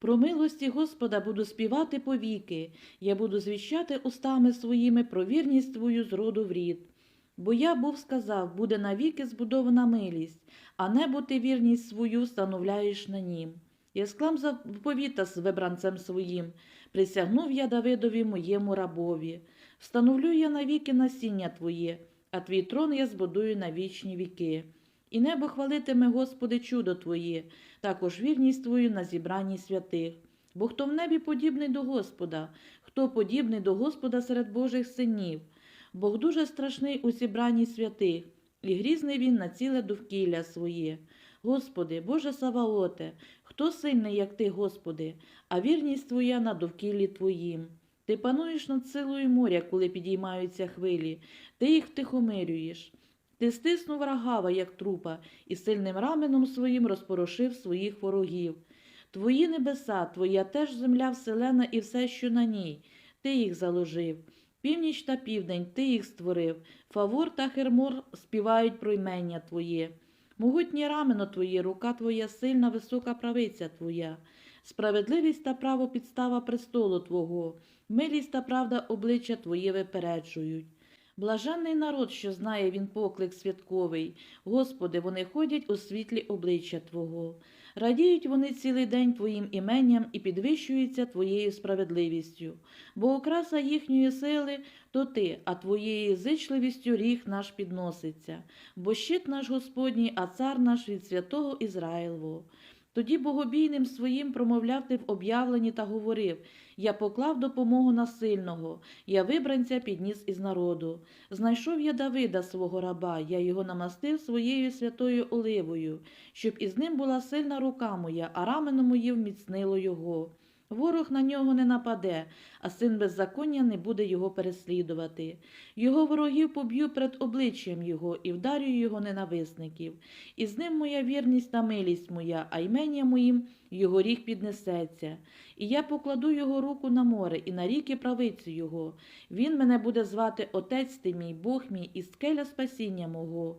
Про милості Господа буду співати повіки, я буду звіщати устами своїми про вірність твою з роду в рід. Бо я був сказав, буде навіки збудована милість, а небо ти вірність свою встановляєш на нім. Я склам заповіта з вибранцем своїм, присягнув я Давидові моєму рабові. Встановлю я навіки насіння Твоє, а твій трон я збудую на вічні віки. І небо хвалитиме, Господи, чудо Твоє, також вірність Твою на зібранні святих. Бо хто в небі подібний до Господа, хто подібний до Господа серед Божих синів, Бог дуже страшний у зібранні святих, і грізний він на ціле довкілля своє. Господи, Боже Саваоте, хто сильний, як Ти, Господи, а вірність Твоя на довкіллі Твоїм. Ти пануєш над силою моря, коли підіймаються хвилі, ти їх втихомирюєш. Ти стиснув рагава, як трупа, і сильним раменом своїм розпорошив своїх ворогів. Твої небеса, твоя теж земля вселена і все, що на ній, ти їх заложив. Північ та південь ти їх створив, Фавор та Хермор співають про ймення Твоє. Могутнє рамено Твоє, рука Твоя сильна, висока правиця Твоя. Справедливість та право підстава престолу Твого, милість та правда обличчя Твоє випереджують. Блаженний народ, що знає він поклик святковий, Господи, вони ходять у світлі обличчя Твого. Радіють вони цілий день Твоїм іменням і підвищуються Твоєю справедливістю, бо окраса їхньої сили то Ти, а Твоєю зичливістю ріг наш підноситься, бо щит наш Господній, а цар наш від святого Ізраїлового. Тоді богобійним своїм промовляв ти в об'явленні та говорив Я поклав допомогу на сильного, я вибранця підніс із народу. Знайшов я Давида, свого раба, я його намастив своєю святою оливою, щоб із ним була сильна рука моя, а рамено мої вміцнило його. Ворог на нього не нападе, а син беззаконня не буде його переслідувати. Його ворогів поб'ю перед обличчям його і вдарю його ненависників. І з ним моя вірність та милість моя, а ймення моїм його ріг піднесеться. І я покладу його руку на море і на ріки правицю його. Він мене буде звати Отець ти мій, Бог мій і скеля спасіння мого.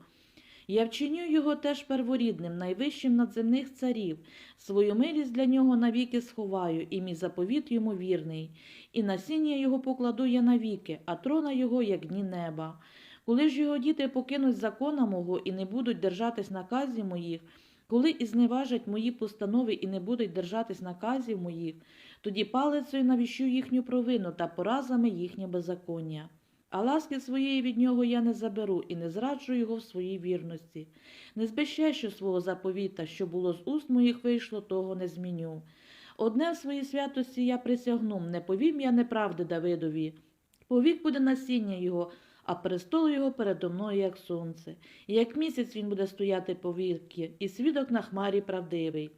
Я вчиню його теж перворідним, найвищим над земних царів, свою милість для нього навіки сховаю, і мій заповіт йому вірний, і насіння його покладу я навіки, а трона його, як дні неба. Коли ж його діти покинуть закона мого і не будуть держатись наказів моїх, коли і зневажать мої постанови і не будуть держатись наказів моїх, тоді палицею навіщу їхню провину та поразами їхнє беззаконня. А ласки своєї від нього я не заберу і не зраджу його в своїй вірності. Не збещаю свого заповіта, що було з уст моїх вийшло, того не зміню. Одне в своїй святості я присягну, не повім я неправди Давидові. Повік буде насіння його, а престол його передо мною, як сонце, і як місяць він буде стояти повіки, і свідок на хмарі правдивий.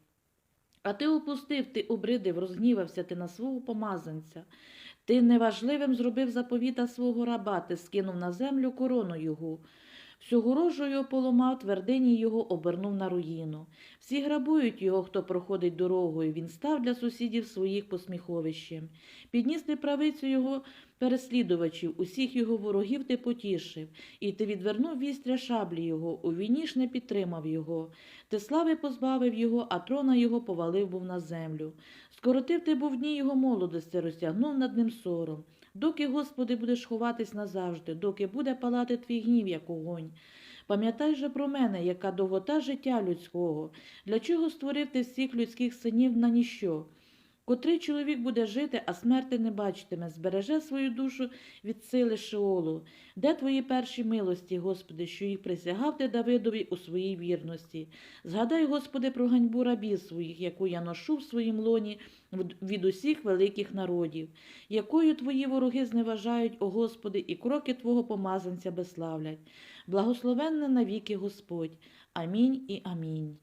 А ти упустив, ти обридив, розгнівався ти на свого помазанця. Ти неважливим зробив заповіта свого раба, ти скинув на землю корону його. Всю горожу його поламав, твердині його обернув на руїну. Всі грабують його, хто проходить дорогою. Він став для сусідів своїх посміховищем. Підніс ти правицю його переслідувачів, усіх його ворогів ти потішив, і ти відвернув вістря шаблі його, у війні ж не підтримав його. Ти слави позбавив його, а трона його повалив був на землю. Скоротив ти був дні його молодості, розтягнув над ним сором. Доки, Господи, будеш ховатись назавжди, доки буде палати твій гнів, як огонь. Пам'ятай же про мене, яка довгота життя людського, для чого створив ти всіх людських синів на ніщо? Котрий чоловік буде жити, а смерти не бачитиме, збереже свою душу від сили Шеолу. Де твої перші милості, Господи, що їх присягав ти Давидові у своїй вірності? Згадай, Господи, про ганьбу рабів своїх, яку я ношу в своїм лоні від усіх великих народів, якою твої вороги зневажають, о Господи, і кроки Твого помазанця безславлять. Благословенне навіки Господь. Амінь і амінь.